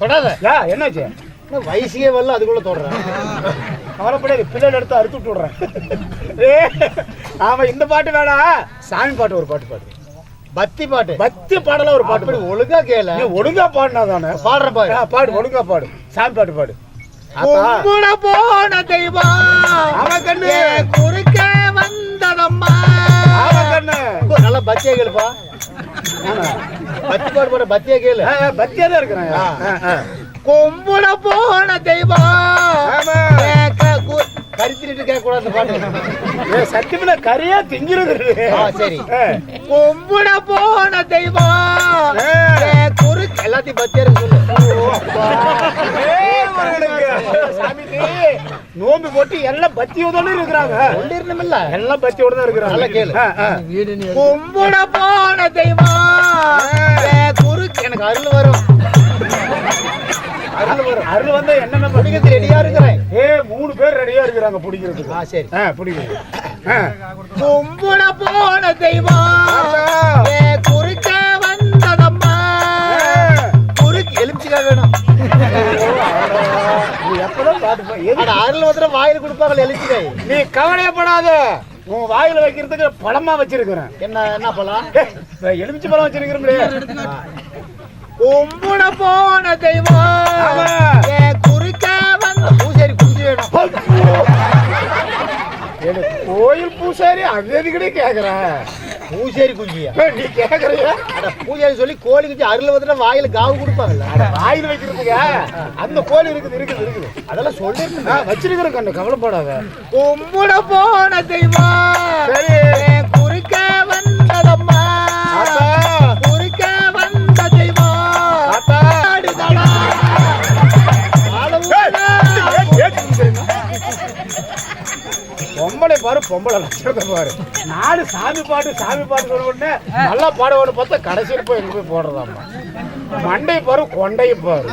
தொடாத. யா என்னாச்சு? வயசுக்கே வரல அதுக்குள்ள தொடுறேன். கவலைப்படாது பிள்ளைகள் எடுத்து அறுத்து விட்டு விடுறேன். ஏ ஆமா இந்த பாட்டு வேணாம் சாமி பாட்டு ஒரு பாட்டு பாடு. பக்தி பாட்டு. பக்தி பாடல ஒரு பாட்டு பாடு. ஒழுங்கா கேள. நீ ஒழுங்கா பாடினா தானே? பாடுற பாரு ஆ, பாடு ஒழுங்கா பாடு. சாமி பாட்டு பாடு. போன தெய்வம். ஆமா கண்ணு. குறுக்க கண்ணு. இப்போ நல்லா பக்தியா கேளுப்பா. பாட்டு பாட பக்தியா கேளு. ஆ, ஆ, பக்தியா தான் இருக்கிறேன். கும்பிட போன தெய்வம். கரித்திட்டு கேட்க கூடாது பாட்டு. சத்தியமில்ல கரையா திங்கிறது. சரி. கும்பிட போன தெய்வம். எல்லாத்தையும் இருக்கு சாமி நோம்பு போட்டு எல்லாம் பத்தியோட இருக்கிறாங்க. சொல்லிருந்தமில்ல எல்லாம் பத்தியோட தான் இருக்கிறாங்க. நல்லா கேளு. கும்பிட போன தெய்வம். குறுக்கு எனக்கு அருள் வரும். அருள் வரும். அருள் வந்தா என்னென்ன பிடிக்கிறது ரெடியா இருக்கிறேன். ஏ மூணு பேர் ரெடியா இருக்கிறாங்க பிடிக்கிறதுக்கு ஆ சரி. ஆ பிடிக்கிறது ஆ. கும்பிட போன தெய்வம். எலுமிச்சிக்காய் வேணும். எப்பதான் பாட்டு அருள் வந்துட வாயில் கொடுப்பாங்க எலுமிச்சிக்காய் நீ கவலையப்படாத. உன் வாயில வைக்கிறதுக்கு பழமா வச்சிருக்கிறேன். என்ன என்ன பழம்? எலுமிச்சை பழம் வச்சிருக்கிறோம் கும்பிட போன தெய்வம். குறுக்க வந்த பூசேரி குஞ்சு வேணும். எனக்கு கோயில் பூசாரி அது எதுக்கிட்டே கேக்குறேன். பூசேரி குஞ்சியா? நீ கேக்குறியா? பூஜாரி சொல்லி கோழி குஞ்சு அருள் வந்துட்டா வாயில காவு கொடுப்பாங்கல்ல. வாயில வைக்கிறதுக்கு? அந்த கோயில் இருக்குது இருக்குது இருக்குது. அதெல்லாம் சொல்லிருந்தேன் ஆ, வச்சிருக்கிறேன் கண்ணு கவலைப்படாத. கும்பிட போன தெய்வம். குறுக்க வந்ததம்மா பொம்பளை லட்சணத்தை பாரு நாலு சாமி பாட்டு சாமி பாட்டு சொல்ல உடனே நல்லா பாடுவோன்னு பார்த்தா கடைசியில் போய் எங்க போய் போடுறதாம்மா மண்டை பாரு கொண்டையை பாரு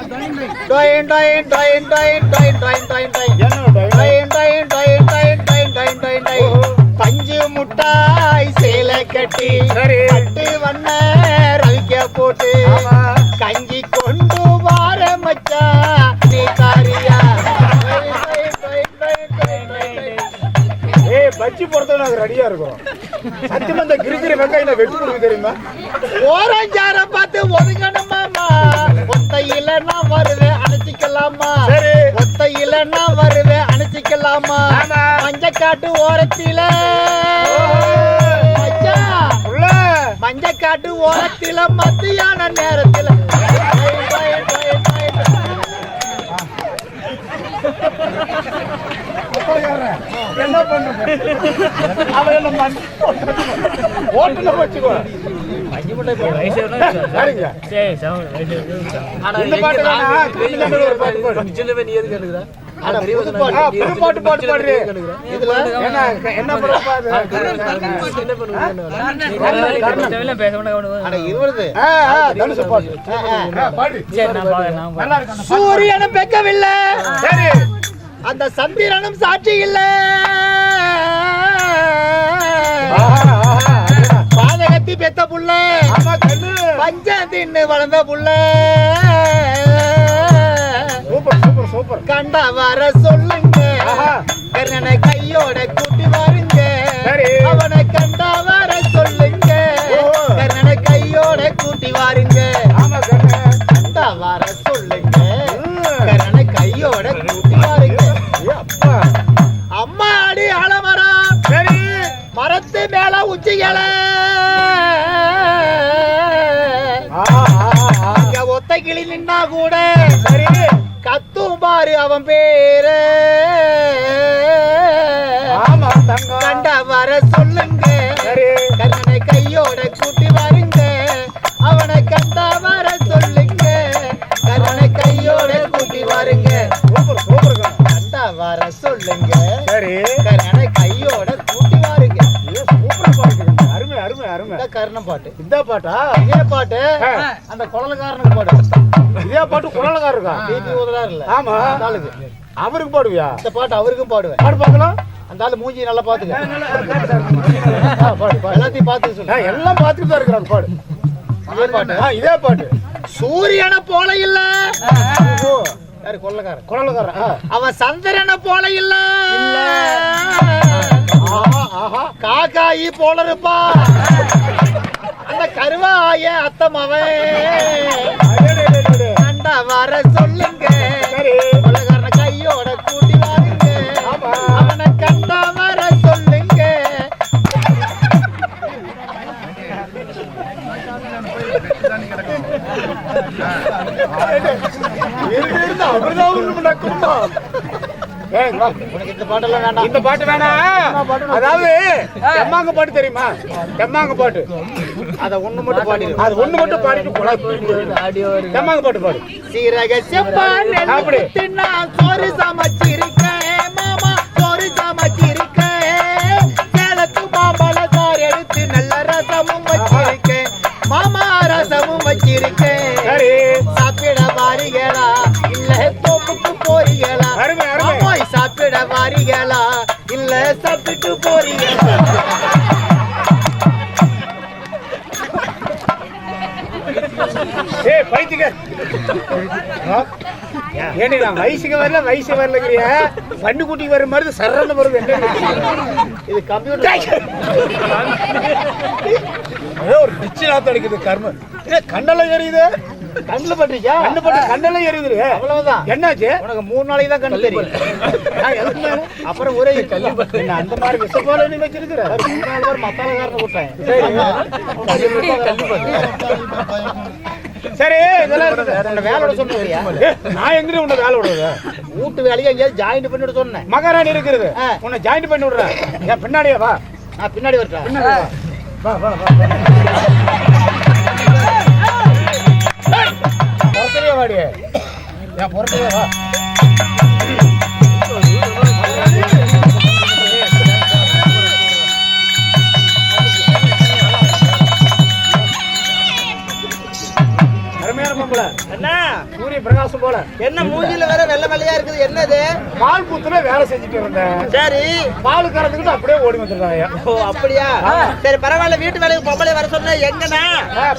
டொயின், டொயின், டொயின், டொயின், டொயின், டொயின், டொயின், டொயின். என்ன டொயின், டொயின், டொயின், டொயின், டொயின், டொயின், டொயின், டொயின். பஞ்சு முட்டாய் சேலை கட்டி. பட்டு வண்ண ரவிக்க போட்டு. கஞ்சி கொண்டு வார மச்சான் ஏய் பச்சி பொறுத்தவரை நாங்க ரெடியா இருக்கிறோம் சத்தியமா இந்த கிரிக்கிற வெங்காயம் வெட்டி கொடுக்க தெரியுமா? ஓரஞ்சார பார்த்து ஒதுங்கணுமாமா ஒத்தையில நான் வருவேன் அணைச்சிக்கலாமா? சரி. ஒத்தையில நான் வருவேன் அணைச்சிக்கலாமா. மஞ்சக்காட்டு ஓரத்தில. உள்ள. மஞ்சக்காட்டு ஓரத்தில மத்தியான நேரத்தில. டொய், டொய், டொய், டொய். என்ன பண்ணுறது? அவன் என்ன மண் ஓட்டுல வச்சுக்கோ பாட்டு பாட்டு பாடுறி என்ன சூரியனும் பெக்கவில்லை. சரி. அந்த சந்திரனும் சாட்சி இல்ல. பாதகத்தி பெத்த புள்ள பஞ்ச தின்னு வளர்ந்த புள்ள சூப்பர் சூப்பர் சூப்பர் கண்டா வர சொல்லுங்க. கர்ணனை கையோட கூட்டி வாருங்க. அவனை அவன் பேரு. ஆமா கண்ட வர சொல்லுங்க. கண்ணனை கையோட கூட்டி வாருங்க. அவனை கண்டா வர சொல்லுங்க. கண்ணனை கையோட கூட்டி வாருங்க. கண்டா வர சொல்லுங்க. கண்ணனை கையோட கூட்டி வாருங்க. பாட்டு. அருமை அருமை அருமை. கர்ணம் பாட்டு. இந்த பாட்டா? இதே பாட்டு. அந்த குழந்தைக்காரனுக்கு பாடு. இதே பாட்டு குரலகா இருக்கா? பிபி ஊதுறாரு இல்ல ஆமா. அந்த ஆளுக்கு. அவருக்கு பாடுவியா? இந்த பாட்டு அவருக்கும் பாடுவேன். பாடு பார்க்கலாம். அந்த ஆளு மூஞ்சி நல்லா பாத்துக்க. எல்லாத்தையும் பார்த்து சொல்லு. எல்லாம் பார்த்துட்டு தான் இருக்கிறாங்க. பாடு. இதே பாட்டு. இதே பாட்டு. சூரியனை போல இல்ல. யாரு கொள்ளக்காரன்? குழந்தைக்காரன் ஆ. அவன் சந்திரனை போல இல்ல. ஆஹா ஆஹா காக்காயி போல இருப்பா. அந்த கருவாய அத்தமவன் அடே, வர சொல்லுங்க. கொள்ளக்காரனை கையோட கூட்டி வாருங்க. அவனை கண்டா வர சொல்லுங்க. இந்த பாட்டு வேணாம். அதாவது தெம்மாங்க பாட்டு தெரியுமா? தெம்மாங்க பாட்டு. அத ஒண்ணு மட்டும் பாடிடு. அது ஒண்ணு மட்டும் பாடிட்டு போலாம் தெம்மாங்க பாட்டு பாடு. சீரக செப்பான் அப்படி. நான் சோறு சமைச்சிருக்கேன் மாமா சோறு சமைச்சிருக்கேன் சேலத்து மாம்பழ சாறு எடுத்து நல்ல ரசமும் வச்சிருக்கேன் மாமா ரசமும் வச்சிருக்கேன் சரி. சாப்பிட வாரிகளா? இல்ல தோப்புக்கு போறீங்களா. ஆமாய், சாப்பிட வாரிகளா? இல்ல சாப்பிட்டு போறீங்களா பைத்தியக்க ஏண்டி நான் வயசுக்கு வரல வயசு வரலங்கிறிய? பண்டு குட்டிக்கு வர மாதிரி சரண வருது என்ன இது கம்ப்யூட்டர் ஒரு பிச்சு நாத்தம் அடிக்குது கர்மம் ஏ கண்ணெல்லாம் எரியுது? கண்ணுல பண்றீங்க கண்ணு பட்டு கண்ணெல்லாம் எரியுது அவ்வளவுதான். என்னாச்சு? உனக்கு மூணு நாளைக்கு தான் கண்ணு தெரியும்? அப்புறம் ஒரே என்ன அந்த மாதிரி விஷ போல நீ வச்சிருக்கிற? மத்தாலக்காரனை கூட்டேன் சரி இதெல்லாம் இருக்குது. வேலையோட ஏ, நான் எங்க உன்னை வேலை விடுறது? வீட்டு வேலையை எங்கேயாவது ஜாயின் பண்ணிட்டு சொன்னேன்? மகாராணி இருக்கிறது ஆ. உன்னை ஜாயின் பண்ணி விடுறேன் ஏன் பின்னாடியே வா. நான் பின்னாடி வரட்டேன் பின்னாடி வா வா வா. என்ன மூஞ்சில வேற வெள்ளை வெள்ளையா இருக்குது என்னது? பால் பூத்துல வேலை செஞ்சுட்டு இருந்தேன். சரி. பால் கறந்துக்கிட்டு அப்படியே ஓடி வந்துருக்காங்க ஓ அப்படியா? சரி பரவாயில்ல வீட்டு வேலைக்கு பொம்பளை வர சொன்ன எங்கண்ணா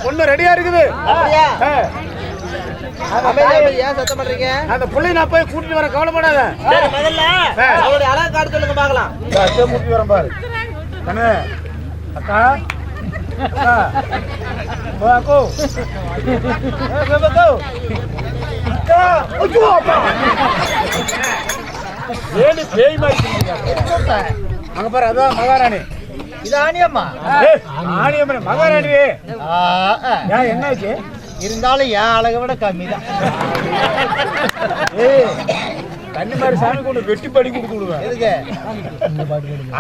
பொண்ணு ரெடியா இருக்குது. அப்படியா? அந்த புள்ளைய நான் போய் கூட்டிட்டு வர கவலைப்படாத. முதல்ல ஆ. அவளுடைய அழகு காட்டு சொல்லுங்க அத்தை கூட்டிட்டு வரேன் பாரு. கண்ணு அக்கா. அக்கோ. ஏ, வா, வா, பேய் அங்க பாரு அதான் மகாராணி இது ஆனியம்மா ஏய், ஆணியம்மன் மகாராணி ஏன் என்னாச்சு இருந்தாலும் என் அழகை விட கம்மி தான் கண்ணு மாதிரி சாமி கொண்டு வெட்டி படி கொடுத்து விடுவேன்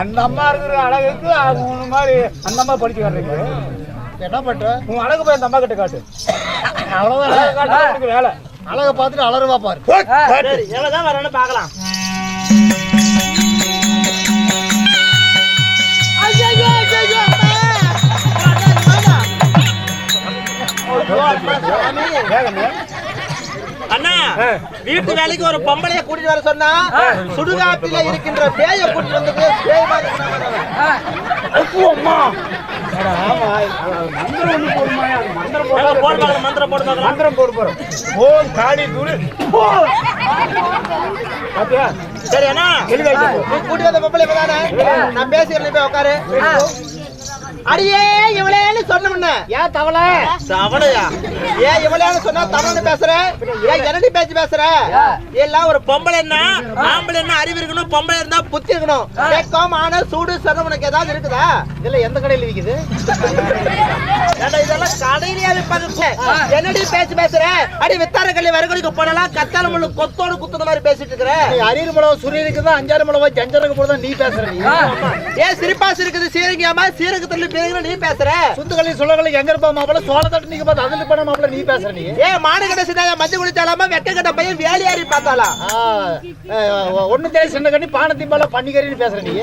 அந்த அம்மா இருக்கிற அழகுக்கு அது உன்ன மாதிரி அந்த அம்மா படிச்சு வர்றீங்க என்ன பண்ற உன் அழகு போய் அந்த அம்மா கிட்ட காட்டு அவ்வளவுதான். வேலை. அழகை பார்த்துட்டு அலறுவா பாரு. காட்டு. எவ்வளவுதான் வரணும் பார்க்கலாம். அண்ணா. வீட்டு வேலைக்கு ஒரு பொம்பளைய கூட்டிட்டு வர சொன்னா சுடுகாட்டில இருக்கின்ற பேய கூட்டிட்டு வந்து பேய் மாதிரி அது மந்திரம் போடு போறோம் ஓம் காளி தூளு சரி அண்ணா கூட்டி வந்த பொம்பளை நான் பேசிக்கிறேன் நீ போய் உட்காரு அடியே இவளேன்னு சொன்ன முன்ன ஏன் தவளை? தவளையா? ஏன் இவளேன்னு சொன்னா தமிழ்னு பேசுற? ஏன் என்னடி பேச்சு பேசுற? எல்லாம் ஒரு பொம்பளைன்னா ஆம்பளைன்னா அறிவு இருக்கணும்? பொம்பளை இருந்தா புத்தி இருக்கணும். கேட்காம ஆனா சூடு சொன்ன உனக்கு ஏதாவது இருக்குதா? இதுல எந்த கடையில் விக்குது? இதெல்லாம் கடையிலேயே விற்பாங்க. என்னடி பேச்சு பேசுற? அடி வித்தார கல்லி வரகுடிக்கு போனலாம் கத்தால முள்ளு கொத்தோடு குத்துன மாதிரி பேசிட்டு இருக்கிற. அரியர் மிளவா சுரியனுக்கு தான் அஞ்சாறு மிளவா ஜஞ்சருக்கு போல தான் நீ. பேசுற ஏன் சிரிப்பாசு இருக்குது? சீரகியாமா சீரகத்துல பேருங்க நீ பேசுற? சுத்துக்களி சொல்லக்களி எங்க இருப்பா மாப்பிள்ள சோழ தட்டு நீங்க பார்த்து அதுல பண்ண மாப்பிள்ள நீ பேசுற நீ. ஏன் மாடு கட்ட சின்ன மஞ்சள் குடிச்சாலாமா வெக்க கட்ட பையன் வேலையாரி பார்த்தாளா? ஒண்ணு தேடி சின்ன கண்ணி பானத்தின் மேல பண்ணிக்கறின்னு பேசுற நீ.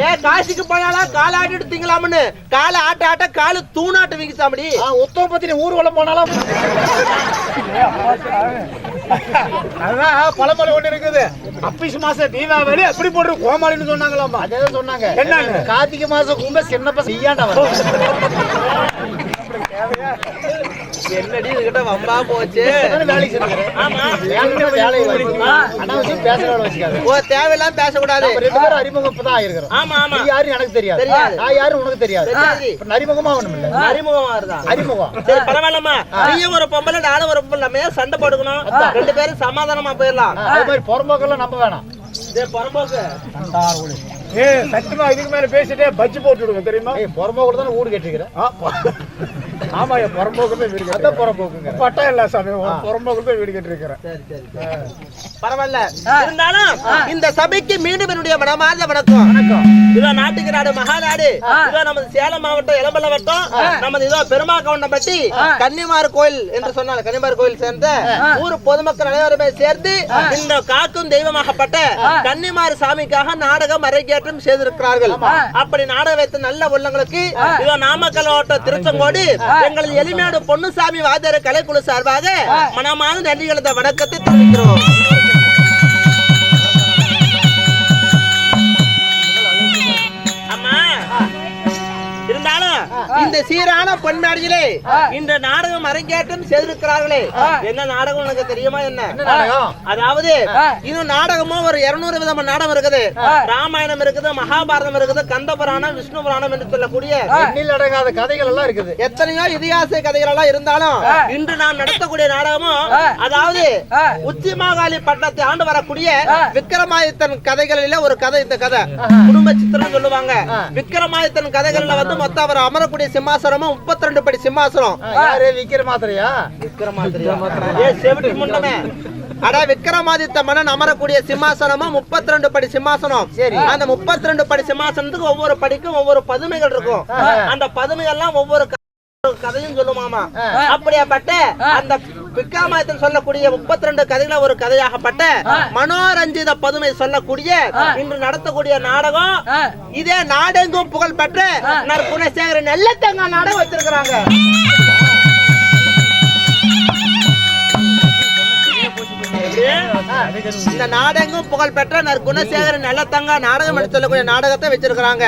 ஏ காசிக்கு போனாலா காலை ஆட்டிட்டு திங்கலாம்னு? காலை ஆட்ட ஆட்ட காலு தூணாட்டு விங்கிச்சாமடி? உத்தவ பத்தி நீ ஊர்வலம் போனாலும் அதான் பழமொழி ஒண்ணு இருக்குது. அப்பிஸ் மாசம் தீபாவளி அப்படி போடுற கோமாளின்னு சொன்னாங்களாமா அதே சொன்னாங்க. என்னன்னு? கார்த்திகை மாசம் கும்ப சின்னப்ப செய்யாண்டா என்னடி இதுகிட்ட வம்பா போச்சு? வேலைக்கு. அனாவசியம் பேசுற வேலை வச்சுக்காத. ஓ தேவையில்லாம பேசக்கூடாது. ரெண்டு பேரும் அறிமுகம் ஆயிருக்கிறோம். ஆமா ஆமா. நீ யாருன்னு எனக்கு தெரியாது. தெரியாது. நான் யாருன்னு உனக்கு தெரியாது. அறிமுகமா இருந்தா அறிமுகம். சரி பரவாயில்லம்மா. நீயும் ஒரு பொம்பளை நானும் ஒரு பொம்பளை. நம்ம சண்டை போட்டுக்கணும்? ரெண்டு பேரும் சமாதானமா போயிடலாம். அது மாதிரி புறம்போக்கெல்லாம் நம்ப வேணாம். டேய் பரம்போக்கு சத்தியமா இதுக்கு மேல பேசிட்டே பஜ்ஜி போட்டு விடுங்க தெரியுமா? ஏய், புறம்போக்குல தானே. ஆ, பொ- ஆமா என் புறம்போக்குமே வீடு அதான் புறம்போக்குங்க. பட்டா இல்ல சாமி உன் புறம்போக்கு தான் வீடு கட்டிருக்கிறேன் சரி சரி பரவாயில்ல. இருந்தாலும் இந்த சபைக்கு மீண்டும் என்னுடைய மனமார்ந்த வணக்கம். வணக்கம். இதோ நாட்டுக்கு நாடு மகாநாடு. இதோ நமது சேலம் மாவட்டம் இளம்பல வட்டம். நமது இதோ பெருமா கவுண்டம்பட்டி கன்னிமார் கோயில் என்று சொன்னால் கன்னிமார் கோயில் சேர்ந்த ஊர் பொதுமக்கள் அனைவருமே சேர்ந்து இந்த காக்கும் தெய்வமாகப்பட்ட கன்னிமார் சாமிக்காக நாடகம் அரங்கேற்றம் செய்திருக்கிறார்கள். அப்படி நாடகம் வைத்த நல்ல உள்ளங்களுக்கு இதோ நாமக்கல் மாவட்டம் திருச்செங்கோடு எங்களது எளிமையோடு பொன்னுசாமி வாத்தியார் கலைக்குழு சார்பாக மனமான நன்றி கலந்த வணக்கத்தை தெரிவிக்கிறோம். இந்த சீரான பொன்மாடியிலே இந்த நாடகம் அரங்கேற்றம் செய்திருக்கிறார்களே. என்ன நாடகம் உனக்கு தெரியுமா என்ன? அதாவது இது நாடகமும் ஒரு இருநூறு விதமான நாடகம் இருக்குது. ராமாயணம் இருக்குது மகாபாரதம் இருக்குது கந்த புராணம் விஷ்ணு புராணம் என்று சொல்லக்கூடிய எண்ணில் அடங்காத கதைகள் எல்லாம் இருக்குது. எத்தனையோ இதிகாச கதைகள் எல்லாம் இருந்தாலும் இன்று நாம் நடத்தக்கூடிய நாடகமும் அதாவது உச்சி மாகாளி பட்டத்தை ஆண்டு வரக்கூடிய விக்ரமாதித்தன் கதைகளில ஒரு கதை இந்த கதை. குடும்ப சித்திரம் சொல்லுவாங்க. விக்ரமாதித்தன் கதைகள்ல வந்து மொத்தம் அவர் அமரக்கூடிய சிம்மாசனமும் முப்பத்தி ரெண்டு படி சிம்மாசனம். யாரு? விக்கிர மாத்திரையா ஏ, செவிட்டு முண்டமே. அட விக்ரமாதித்த மன்னன் அமரக்கூடிய சிம்மாசனமும் முப்பத்தி ரெண்டு படி சிம்மாசனம். சரி. அந்த முப்பத்தி ரெண்டு படி சிம்மாசனத்துக்கு ஒவ்வொரு படிக்கும் ஒவ்வொரு பதுமைகள் இருக்கும். அந்த பதுமைகள்லாம் ஒவ்வொரு கதையும் சொல்லுமாமா. அப்படியாப்பட்ட அந்த விக்ரமாதித்தன் சொல்லக்கூடிய முப்பத்தி ரெண்டு கதைகள ஒரு கதையாகப்பட்ட மனோரஞ்சித பதுமை சொல்லக்கூடிய இன்று நடத்தக்கூடிய நாடகம். இதே நாடெங்கும் புகழ் பெற்ற நற்குணசேகரன் நெல்லத்தங்க நாடகம் வச்சிருக்கிறாங்க. இந்த நாடகம் புகழ் பெற்ற நற்குணசேகரன் நல்லத்தங்க நாடகம் எடுத்து சொல்லக்கூடிய நாடகத்தை வச்சிருக்கிறாங்க.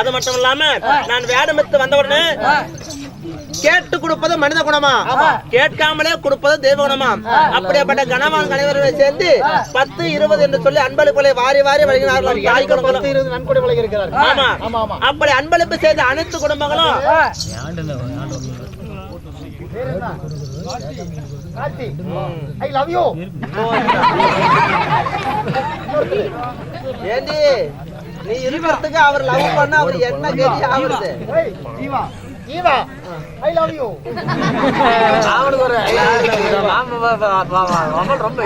அது மட்டும் இல்லாம நான் வேடமித்து வந்த உடனே கேட்டு கொடுப்பது மனித குணமா? கேட்காமலே கொடுப்பது தெய்வ குணமா? அப்படியாப்பட்ட கணவான் கணவர்கள் சேர்ந்து பத்து இருபது என்று சொல்லி அன்பளிப்புகளை வாரி வாரி வழங்கினார்கள். தாய் இருக்கிறார் ஆமா ஆமா ஆமா. அப்படி அன்பளிப்பு செய்த அனைத்து குடும்பங்களும் ஐ லவ் யூ ஏண்டி நீ இருக்கிறதுக்கு அவர் லவ் பண்ண அவர் என்ன கெதி ஆகுறது? Jeeva Jeeva I love you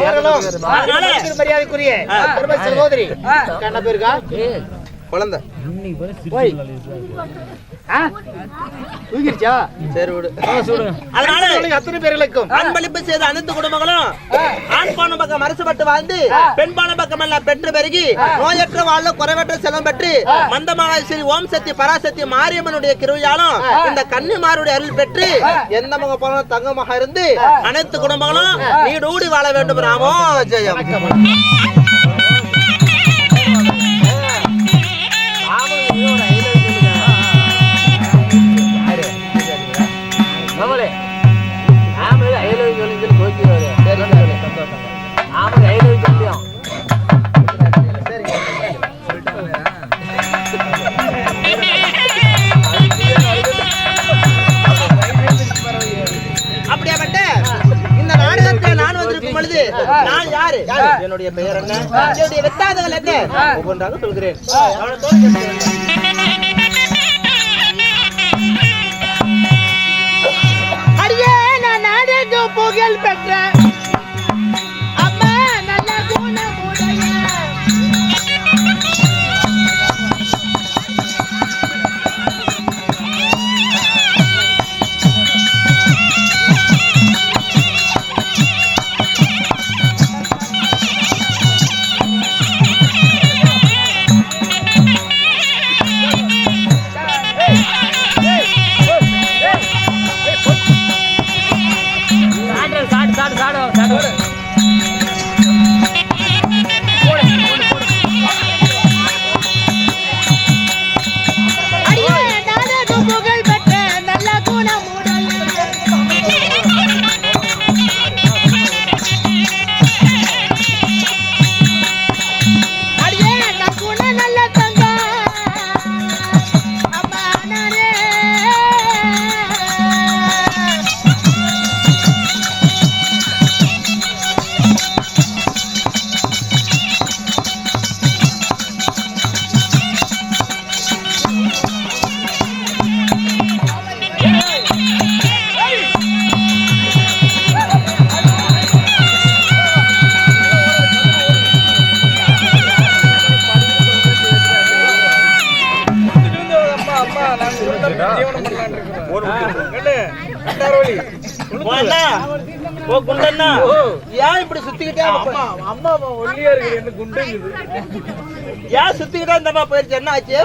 அதனால மரியாதைக்குரிய சகோதரி. என்ன பேருக்கா குழந்தை. தூக்கிருச்சா சரி விடு. அதனால அத்தனை பேர்களுக்கும் அன்பளிப்பு செய்த அனைத்து குடும்பங்களும் ஆண் பான பக்கம் அரசுபட்டு வாழ்ந்து பெண் பான பக்கம் எல்லாம் பெற்று பெருகி நோயற்ற வாழ்ல குறைவற்ற செல்வம் பெற்று மந்தமாக ஸ்ரீ ஓம் சக்தி பராசக்தி மாரியம்மனுடைய கிருவியாலும் இந்த கன்னிமாருடைய அருள் பெற்று எந்த முக போனாலும் தங்கமாக இருந்து அனைத்து குடும்பங்களும் நீடூடி வாழ வேண்டும். ராமோ ஜெயம் பொழுது. நான் யாரு? என்னுடைய பெயர் என்ன? என்னுடைய வெத்தாதகள் என்ன? ஒவ்வொன்றாக சொல்கிறேன். அடியே நான் நாடக புகழ் பெற்ற ஓ குண்டண்ணா ஏன் இப்படி சுத்திக்கிட்டே அம்மா அம்மா ஒல்லியா இருக்கு என்ன குண்டுங்குது ஏன் சுத்திக்கிட்டே இந்த போயிருச்சு? என்ன ஆச்சு?